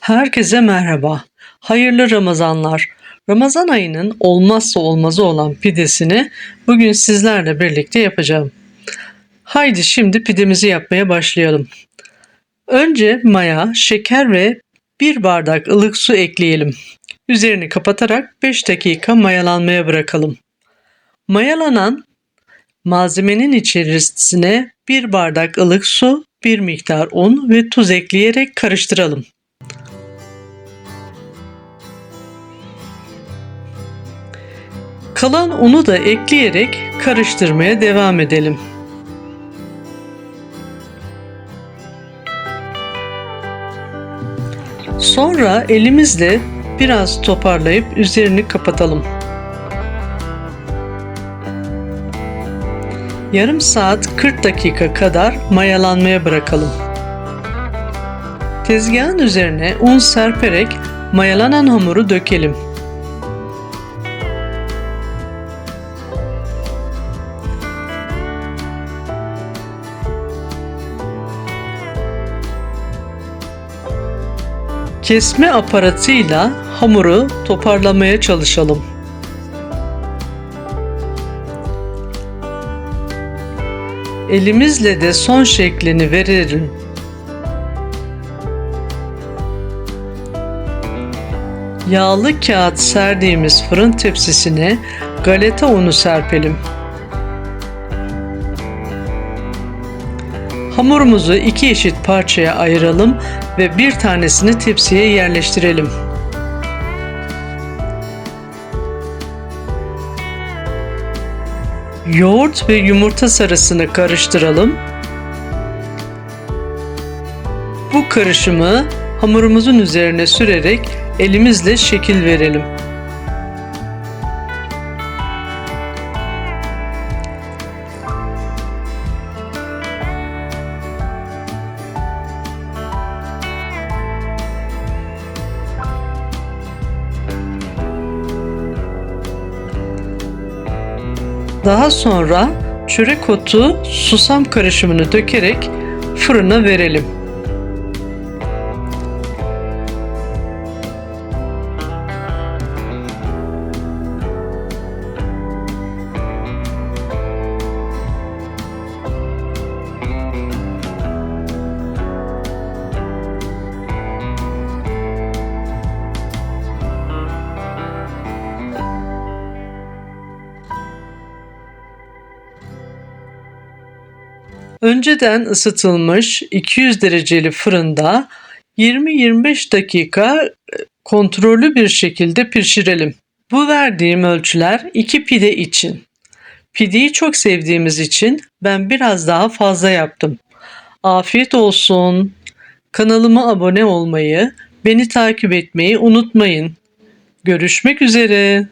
Herkese merhaba. Hayırlı Ramazanlar. Ramazan ayının olmazsa olmazı olan pidesini bugün sizlerle birlikte yapacağım. Haydi şimdi pidemizi yapmaya başlayalım. Önce maya, şeker ve bir bardak ılık su ekleyelim. Üzerini kapatarak 5 dakika mayalanmaya bırakalım. Mayalanan malzemenin içerisine bir bardak ılık su, bir miktar un ve tuz ekleyerek karıştıralım. Kalan unu da ekleyerek karıştırmaya devam edelim. Sonra elimizle biraz toparlayıp üzerini kapatalım. Yarım saat 40 dakika kadar mayalanmaya bırakalım. Tezgahın üzerine un serperek mayalanan hamuru dökelim. Kesme aparatıyla hamuru toparlamaya çalışalım. Elimizle de son şeklini verelim. Yağlı kağıt serdiğimiz fırın tepsisine galeta unu serpelim. Hamurumuzu iki eşit parçaya ayıralım ve bir tanesini tepsiye yerleştirelim. Yoğurt ve yumurta sarısını karıştıralım. Bu karışımı hamurumuzun üzerine sürerek elimizle şekil verelim. Daha sonra çörek otu, susam karışımını dökerek fırına verelim. Önceden ısıtılmış 200 dereceli fırında 20-25 dakika e, kontrollü bir şekilde pişirelim. Bu verdiğim ölçüler 2 pide için. Pideyi çok sevdiğimiz için ben biraz daha fazla yaptım. Afiyet olsun. Kanalıma abone olmayı, beni takip etmeyi unutmayın. Görüşmek üzere.